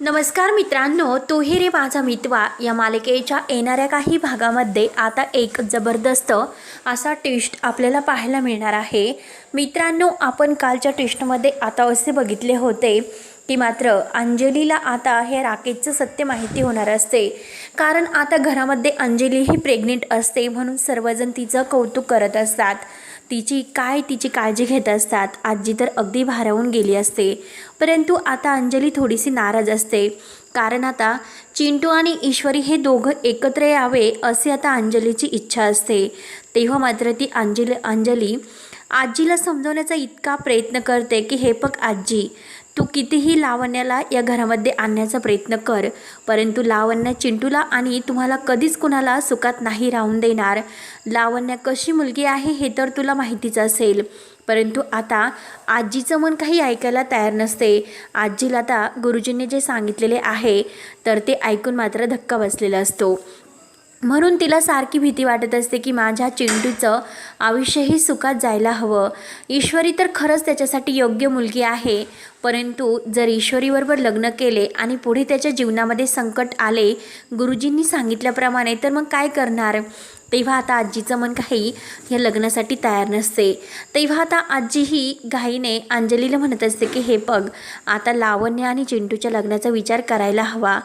नमस्कार मित्रांनो तो रे माझा मितवा. या मालिकेच्या येणाऱ्या काही भागामध्ये आता एक जबरदस्त असा टेस्ट आपल्याला पाहायला मिळणार आहे. मित्रांनो आपण कालच्या टेस्टमध्ये आता असे बघितले होते की मात्र अंजलीला आता हे राकेशचं सत्य माहिती होणार असते. कारण आता घरामध्ये अंजली ही प्रेग्नेंट असते म्हणून सर्वजण तिचं कौतुक करत असतात. तिची काय तिची काळजी घेत असतात? आजी तर अगदी भारावून गेली असते. परंतु आता अंजली थोडीशी नाराज असते. कारण आता चिंटू आणि ईश्वरी हे दोघं एकत्र यावे असे आता अंजलीची इच्छा असते. तेव्हा मात्र ती अंजली अंजली आजीला समजवण्याचा इतका प्रयत्न करते की हे बघ आजी तू कितीही लावण्याला या घरामध्ये आणण्याचा प्रयत्न कर परंतु लावण्य चिंटूला आणि तुम्हाला कधीच कुणाला सुखात नाही राहून देणार. लावण्य कशी मुलगी आहे हे तर तुला माहितीच असेल. परंतु आता आजीचं मन काही ऐकायला तयार नसते. आजीला आता गुरुजींनी जे सांगितलेले आहे तर ते ऐकून मात्र धक्का बसलेला असतो. म्हणून तिला सारखी भीती वाटत असते की माझ्या चिंटूचं आयुष्यही सुखात जायला हवं. ईश्वरी तर खरंच त्याच्यासाठी योग्य मुलगी आहे. परंतु जर ईश्वरीबरोबर लग्न केले आणि पुढे त्याच्या जीवनामध्ये संकट आले गुरुजींनी सांगितल्याप्रमाणे तर मग काय करणार? तेव्हा आता आजीचं मन काही या लग्नासाठी तयार नसते. तेव्हा आता आजी ही घाईने अंजलीला म्हणत असते की हे बघ आता लावण्य आणि चिंटूच्या लग्नाचा विचार करायला हवा.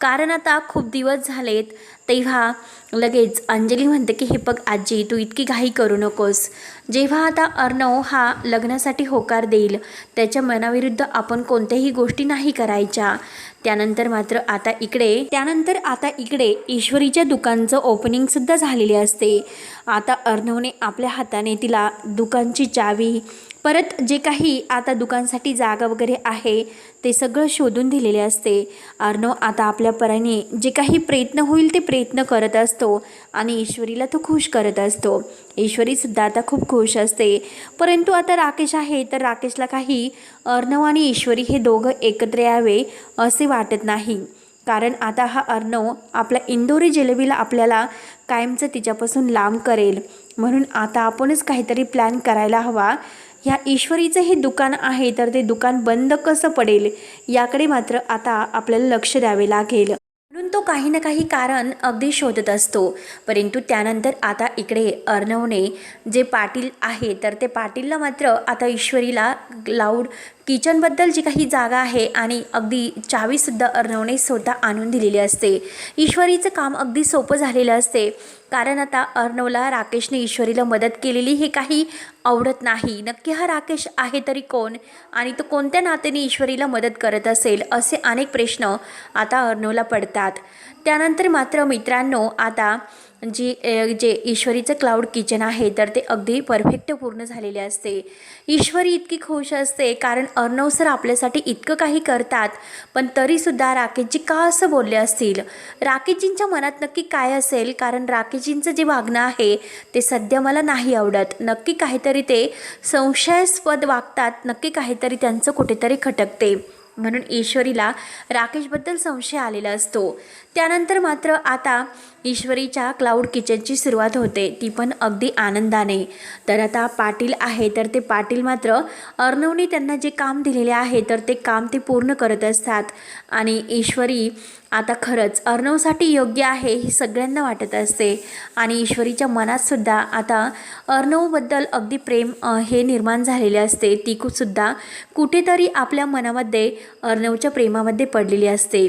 कारण आता खूप दिवस झालेत. तेव्हा लगेच अंजली म्हणते की हे बघ आजी तू इतकी घाई करू नकोस. जेव्हा आता अर्णव हा लग्नासाठी होकार देईल त्याच्या मनाविरुद्ध आपण कोणत्याही गोष्टी नाही करायच्या. त्यानंतर मात्र आता इकडे त्यानंतर आता इकडे ईश्वरीच्या दुकानचं ओपनिंगसुद्धा झालेले असते. आता अर्णवने आपल्या हाताने तिला दुकानची चावी परत जे काही आता दुकानसाठी जागा वगैरे आहे ते सगळं शोधून दिलेले असते. अर्णव आता आपल्या पराने जे काही प्रयत्न होईल ते प्रयत्न करत असतो आणि ईश्वरीला तो खुश करत असतो. ईश्वरीसुद्धा आता खूप खुश असते. परंतु आता राकेश आहे तर राकेशला काही अर्णव आणि ईश्वरी हे दोघं एकत्र यावे असे वाटत नाही. कारण आता हा अर्णव आपल्या इंदोरी जिलेबीला आपल्याला कायमचं तिच्यापासून लांब करेल. म्हणून आता आपणच काहीतरी प्लॅन करायला हवा. ह्या ईश्वरीचं हे दुकान आहे तर ते दुकान बंद कसं पडेल? याकडे मात्र आता आपल्याला लक्ष द्यावे लागेल. म्हणून तो काही ना काही कारण अगदी शोधत असतो. परंतु त्यानंतर आता इकडे अर्णवने जे पाटील आहे तर ते पाटीलला मात्र आता ईश्वरीला लाऊड किचनबद्दल जी काही जागा आहे आणि अगदी चावीसुद्धा अर्णवने स्वतः आणून दिलेली असते. ईश्वरीचं काम अगदी सोपं झालेलं असते. कारण आता अर्णवला राकेशने ईश्वरीला मदत केलेली हे काही आवडत नाही. नक्की हा राकेश आहे तरी कोण? आणि तो कोणत्या नात्याने ईश्वरीला मदत करत असेल? असे अनेक प्रश्न आता अर्णवला पडतात. त्यानंतर मात्र मित्रांनो आता जी जे ईश्वरीचं क्लाउड किचन आहे तर ते अगदी परफेक्ट पूर्ण झालेले असते. ईश्वरी इतकी खुश असते कारण अर्णव सर आपल्यासाठी इतकं काही करतात पण तरीसुद्धा राकेशजी का असं बोलले असतील? राकेशजींच्या मनात नक्की काय असेल? कारण राकेशजींचं जे वागणं आहे ते सध्या मला नाही आवडत. नक्की काहीतरी ते संशयास्पद वागतात नक्की काहीतरी त्यांचं कुठेतरी खटकते. म्हणून ईश्वरीला राकेशबद्दल संशय आलेला असतो. त्यानंतर मात्र आता ईश्वरीच्या क्लाउड किचनची सुरुवात होते. ती पण अगदी आनंदाने. तर आता पाटील आहे तर ते पाटील मात्र अर्णवने त्यांना जे काम दिलेले आहे तर ते काम ते पूर्ण करत असतात. आणि ईश्वरी आता खरंच अर्णवसाठी योग्य आहे हे सगळ्यांना वाटत असते. आणि ईश्वरीच्या मनातसुद्धा आता अर्णवबद्दल अगदी प्रेम हे निर्माण झालेले असते. ती सुद्धा कुठेतरी आपल्या मनामध्ये अर्णवच्या प्रेमामध्ये पडलेली असते.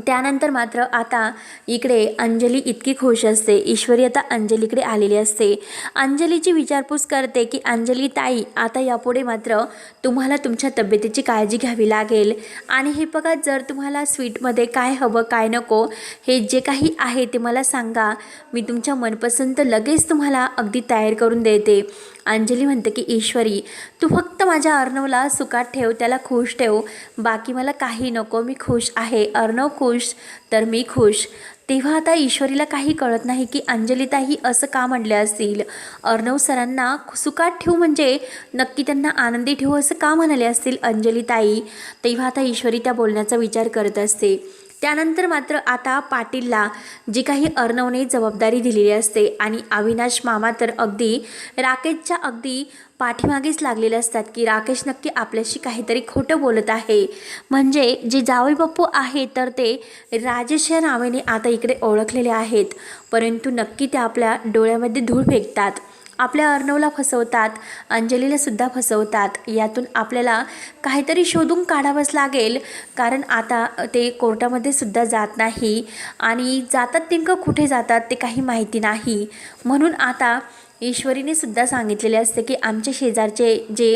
त्यानंतर मात्र आता इकडे अंजली इतकी खुश असते. ईश्वरी आता अंजलीकडे आलेली असते. अंजलीची विचारपूस करते की अंजली ताई आता यापुढे मात्र तुम्हाला तुमच्या तब्येतीची काळजी घ्यावी लागेल. आणि हे बघा जर तुम्हाला स्वीटमध्ये काय हवं काय नको हे जे काही आहे ते मला सांगा. मी तुमच्या मनपसंत लगेच तुम्हाला अगदी तयार करून देते. अंजली म्हणते की ईश्वरी तू फक्त माझ्या अर्णवला सुखात ठेव त्याला खुश ठेव. बाकी मला काही नको मी खुश आहे. अर्णव खुश तर मी खुश. तेव्हा आता ईश्वरीला काही कळत नाही की अंजलिताही असं का म्हणले असतील? अर्णव सरांना सुखात ठेवू म्हणजे नक्की त्यांना आनंदी ठेवू असं का म्हणाले असतील अंजलिताई? तेव्हा आता ईश्वरी त्या बोलण्याचा विचार करत असते. त्यानंतर मात्र आता पाटीलला जी काही अर्णवने जबाबदारी दिलेली असते आणि अविनाश मामा तर अगदी राकेशच्या अगदी पाठीमागेच लागलेले असतात की राकेश नक्की आपल्याशी काहीतरी खोटं बोलत आहे. म्हणजे जे जावई बाप्पू आहे तर ते राजेश या नावाने आता इकडे ओळखलेले आहेत. परंतु नक्की ते आपल्या डोळ्यामध्ये धूळ फेकतात. आपल्या अर्णवला फसवतात अंजलीला सुद्धा फसवतात. यातून आपल्याला काहीतरी शोधून काढावंच लागेल. कारण आता ते कोर्टामध्ये सुद्धा जात नाही. आणि जातात नेमकं कुठे जातात ते काही माहिती नाही. म्हणून आता ईश्वरीने सुद्धा सांगितलेले असते की आमच्या शेजारचे जे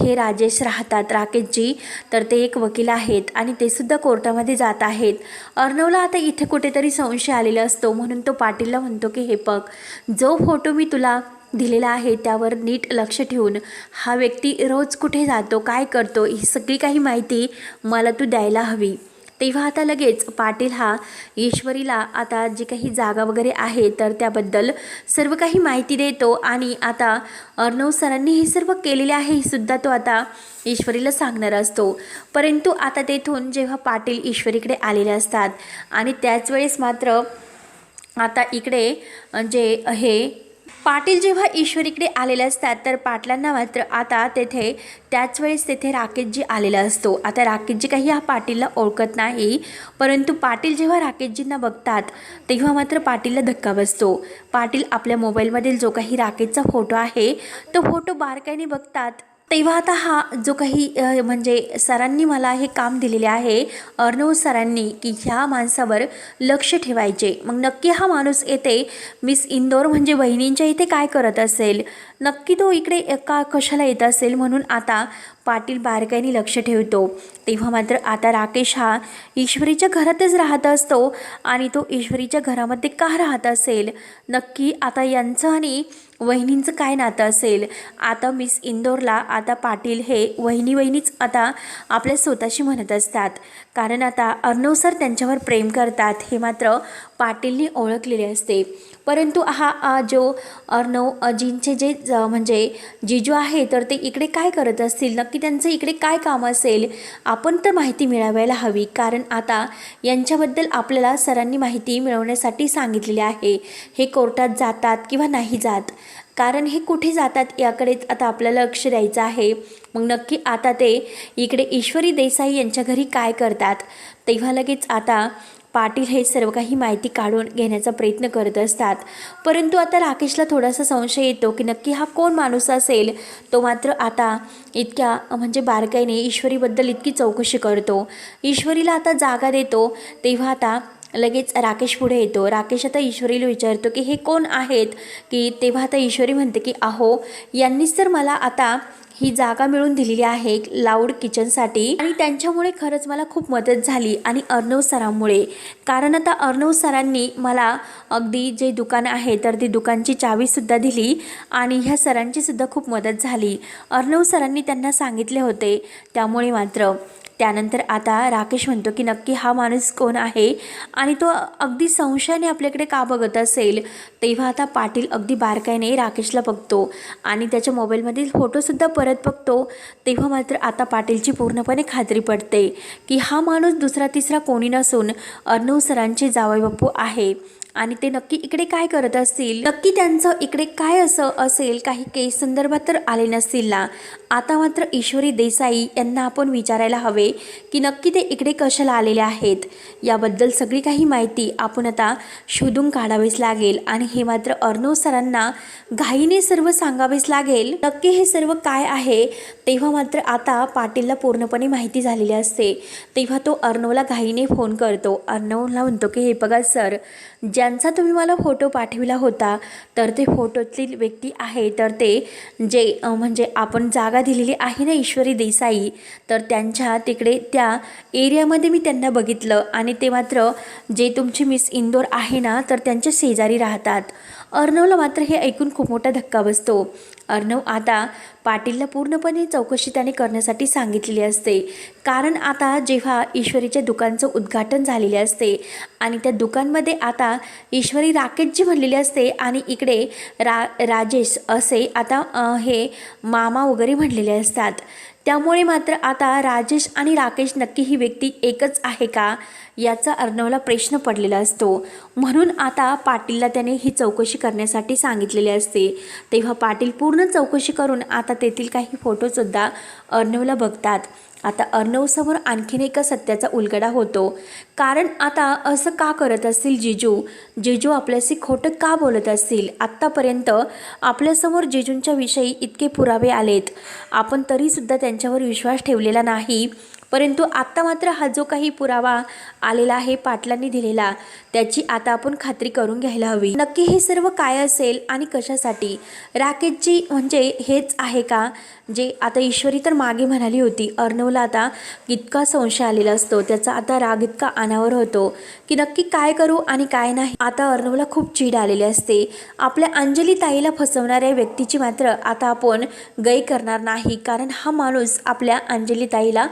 हे राजेश राहतात राकेशजी तर ते एक वकील आहेत आणि ते सुद्धा कोर्टामध्ये जात आहेत. अर्णवला आता इथे कुठेतरी संशय आलेला असतो. म्हणून तो पाटीलला म्हणतो की हे बघ जो फोटो मी तुला दिलेला आहे त्यावर नीट लक्ष ठेवून हा व्यक्ती रोज कुठे जातो काय करतो ही सगळी काही माहिती मला तू द्यायला हवी. तेव्हा आता लगेच पाटील हा ईश्वरीला आता जी काही जागा वगैरे आहे तर त्याबद्दल सर्व काही माहिती देतो. आणि आता अर्णव सरांनी हे सर्व केलेले आहे हे सुद्धा तो आता ईश्वरीला सांगणार असतो. परंतु आता तेथून जेव्हा पाटील ईश्वरीकडे आलेले असतात आणि त्याच वेळेस मात्र आता इकडे जे हे पाटील जेव्हा ईश्वरीकडे आलेले असतात तर पाटलांना मात्र आता तेथे त्याच वेळेस तेथे राकेशजी आलेला असतो. आता राकेशजी काही हा पाटीलला ओळखत नाही परंतु पाटील जेव्हा राकेशजींना बघतात तेव्हा मात्र पाटीलला धक्का बसतो. पाटील आपल्या मोबाईलमधील जो काही राकेशचा फोटो आहे तो फोटो बारकाईने बघतात. तेव्हा आता हा जो काही म्हणजे सरांनी मला हे काम दिलेले आहे अर्णव सरांनी की ह्या माणसावर लक्ष ठेवायचे. मग नक्की हा माणूस येते मिस इंदोर म्हणजे वहिनींच्या इथे काय करत असेल? नक्की तो इकडे का कशाला येत असेल म्हणून आता पाटील बारकाईने लक्ष ठेवतो. तेव्हा मात्र आता राकेश हा ईश्वरीच्या घरातच राहत असतो आणि तो ईश्वरीच्या घरामध्ये का राहत असेल? नक्की आता यांचं आणि वहिनींचं काय नातं असेल? आता मिस इंदोरला आता पाटील हे वहिनी वहिनीच आता आपल्या स्वतःशी म्हणत असतात. कारण आता अर्णव सर त्यांच्यावर प्रेम करतात हे मात्र पाटीलने ओळखलेले असते. परंतु हा आजो जो अर्णव अजींचे जे ज- म्हणजे जिजू आहे तर ते इकडे काय करत असतील? नक्की त्यांचं इकडे काय काम असेल? आपण तर माहिती मिळवायला हवी. कारण आता यांच्याबद्दल आपल्याला सरांनी माहिती मिळवण्यासाठी सांगितलेली आहे. हे कोर्टात जातात किंवा नाही जात? कारण हे कुठे जातात याकडेच आता आपल्याला लक्ष द्यायचं आहे. मग नक्की आता ते इकडे ईश्वरी देसाई यांच्या घरी काय करतात? तेव्हा लगेच आता पाटील हे सर्व काही माहिती काढून घेण्याचा प्रयत्न करत असतात. परंतु आता राकेशला थोडासा संशय येतो की नक्की हा कोण माणूस असेल? तो मात्र आता इतक्या म्हणजे बारकाईने ईश्वरीबद्दल इतकी चौकशी करतो. ईश्वरीला आता जागा देतो तेव्हा आता लगेच राकेश पुढे येतो. राकेश आता ईश्वरीला विचारतो की हे कोण आहेत? की तेव्हा आता ईश्वरी म्हणते की अहो यांनीच तर मला आता ही जागा मिळून दिलेली आहे लाऊड किचनसाठी आणि त्यांच्यामुळे खरंच मला खूप मदत झाली आणि अर्णव सरांमुळे. कारण आता अर्णव सरांनी मला अगदी जे दुकान आहे तर ती दुकानची चावीसुद्धा दिली आणि ह्या सरांचीसुद्धा खूप मदत झाली. अर्णव सरांनी त्यांना सांगितले होते त्यामुळे मात्र. त्यानंतर आता राकेश म्हणतो की नक्की हा माणूस कोण आहे? आणि तो अगदी संशयाने आपल्याकडे का बघत असेल? तेव्हा आता पाटील अगदी बारकाईने राकेशला बघतो आणि त्याच्या मोबाईलमधील फोटोसुद्धा परत बघतो. तेव्हा मात्र आता पाटीलची पूर्णपणे खात्री पडते की हा माणूस दुसरा तिसरा कोणी नसून अर्णव सरांचे जावई बापू आहे. आणि ते नक्की इकडे काय करत असतील? नक्की त्यांचं इकडे काय असं असेल? काही केस संदर्भात तर आले नसतील ना. आता मात्र ईश्वरी देसाई यांना आपण विचारायला हवे की नक्की ते इकडे कशाला आलेले आहेत? याबद्दल सगळी काही माहिती आपण आता शोधून काढावीच लागेल. आणि हे मात्र अर्णव सरांना घाईने सर्व सांगावेच लागेल. नक्की हे सर्व काय आहे? तेव्हा मात्र आता पाटीलला पूर्णपणे माहिती झालेली असते. तेव्हा तो अर्णवला घाईने फोन करतो. अर्णवला म्हणतो की हे बघा सर ज्यांचा तुम्ही मला फोटो पाठविला होता तर ते फोटोतील व्यक्ती आहे तर ते जे म्हणजे आपण जागा दिलेली आहे ना ईश्वरी देसाई तर त्यांच्या तिकडे त्या एरियामध्ये मी त्यांना बघितलं. आणि ते मात्र जे तुमची मिस इंदोर आहे ना तर त्यांच्या शेजारी राहतात. अर्णवला मात्र हे ऐकून खूप मोठा धक्का बसतो. अर्णव आता पाटीलला पूर्णपणे चौकशी त्याने करण्यासाठी सांगितलेली असते. कारण आता जेव्हा ईश्वरीच्या दुकानचं उद्घाटन झालेले असते आणि त्या दुकानमध्ये आता ईश्वरी राकेशजी म्हणलेली असते आणि इकडे रा राजेश असे आता हे मामा वगैरे म्हणलेले असतात. त्यामुळे मात्र आता राजेश आणि राकेश नक्की ही व्यक्ती एकच आहे का? याचा अर्णवला प्रश्न पडलेला असतो. म्हणून आता पाटीलला त्याने ही चौकशी करण्यासाठी सांगितलेली असते. तेव्हा पाटील पूर्ण चौकशी करून आता तेथील काही फोटोसुद्धा अर्णवला बघतात. आता अर्णवसमोर आणखीन एका सत्याचा उलगडा होतो. कारण आता असं का करत असतील जिजू? जिजू आपल्याशी खोटं का बोलत असतील? आत्तापर्यंत आपल्यासमोर जिजूंच्या विषयी इतके पुरावे आलेत. आपण तरीसुद्धा त्यांच्यावर विश्वास ठेवलेला नाही. परंतु आत्ता मात्र हा जो काही पुरावा आलेला आहे पाटलांनी दिलेला त्याची आता आपण खात्री करून घ्यायला हवी. नक्की हे सर्व काय असेल आणि कशासाठी? राकेशजी म्हणजे हेच आहे का? जे आता ईश्वरी तर मागे म्हणाली होती अर्णवला आता इतका संशय आलेला असतो त्याचा आता राग इतका अनावर होतो की नक्की काय करू आणि काय नाही. आता अर्णवला खूप चीड आलेली असते. आपल्या अंजली ताईला फसवणाऱ्या व्यक्तीची मात्र आता आपण गय करणार नाही कारण हा माणूस आपल्या अंजली ताईला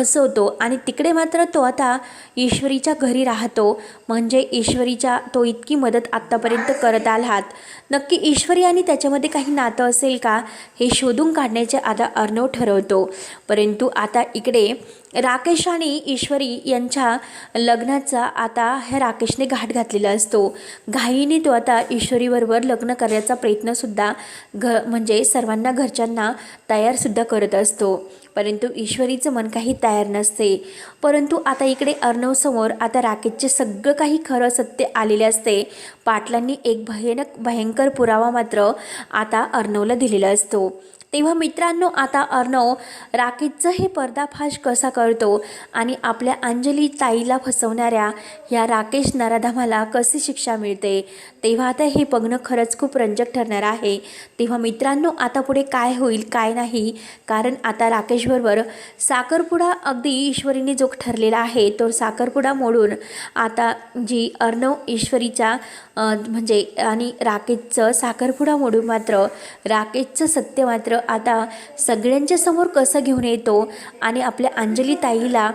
फसवतो आणि तिकडे मात्र तो आता ईश्वरीच्या घरी राहतो. म्हणजे ईश्वरीच्या तो इतकी मदत आत्तापर्यंत करत आलात. नक्की ईश्वरी आणि त्याच्यामध्ये काही नातं असेल का? हे शोधून काढण्याचे आता अर्णव ठरवतो. परंतु आता इकडे राकेश आणि ईश्वरी यांच्या लग्नाचा आता ह्या राकेशने घाट घातलेला असतो. घाईने तो आता ईश्वरीबरोबर लग्न करण्याचा प्रयत्नसुद्धा घ म्हणजे सर्वांना घरच्यांना तयारसुद्धा करत असतो. परंतु ईश्वरीचं मन काही तयार नसते. परंतु आता इकडे अर्णवसमोर आता राकेशचे सगळं काही खरं सत्य आलेले असते. पाटलांनी एक भयानक भयंकर पुरावा मात्र आता अर्णवला दिलेला असतो. तेव्हा मित्रांनो आता अर्णव राकेशचं हे पर्दाफाश कसा करतो आणि आपल्या अंजली ताईला फसवणाऱ्या या राकेश नराधामाला कशी शिक्षा मिळते? तेव्हा आता हे बघणं खरंच खूप रंजक ठरणार आहे. तेव्हा मित्रांनो आता पुढे काय होईल काय नाही? कारण आता राकेशबरोबर साखरपुडा अगदी ईश्वरीने जो ठरलेला आहे तो साखरपुडा मोडून आता जी अर्णव ईश्वरीच्या म्हणजे आणि राकेशचं साखरपुडा मोडून मात्र राकेशचं सत्य मात्र आता सगळ्यांच्या समोर कसं घेऊन येतो आणि आपल्या अंजली ताईला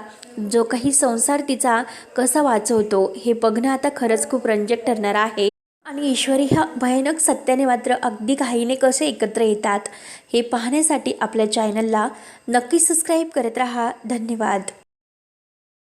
जो काही संसार तिचा कसा वाचवतो हे बघणं आता खरंच खूप रंजक ठरणार आहे. आणि ईश्वरी ह्या भयानक सत्याने मात्र अगदी घाईने कसे एकत्र येतात हे पाहण्यासाठी आपल्या चॅनलला नक्की सबस्क्राईब करत राहा. धन्यवाद.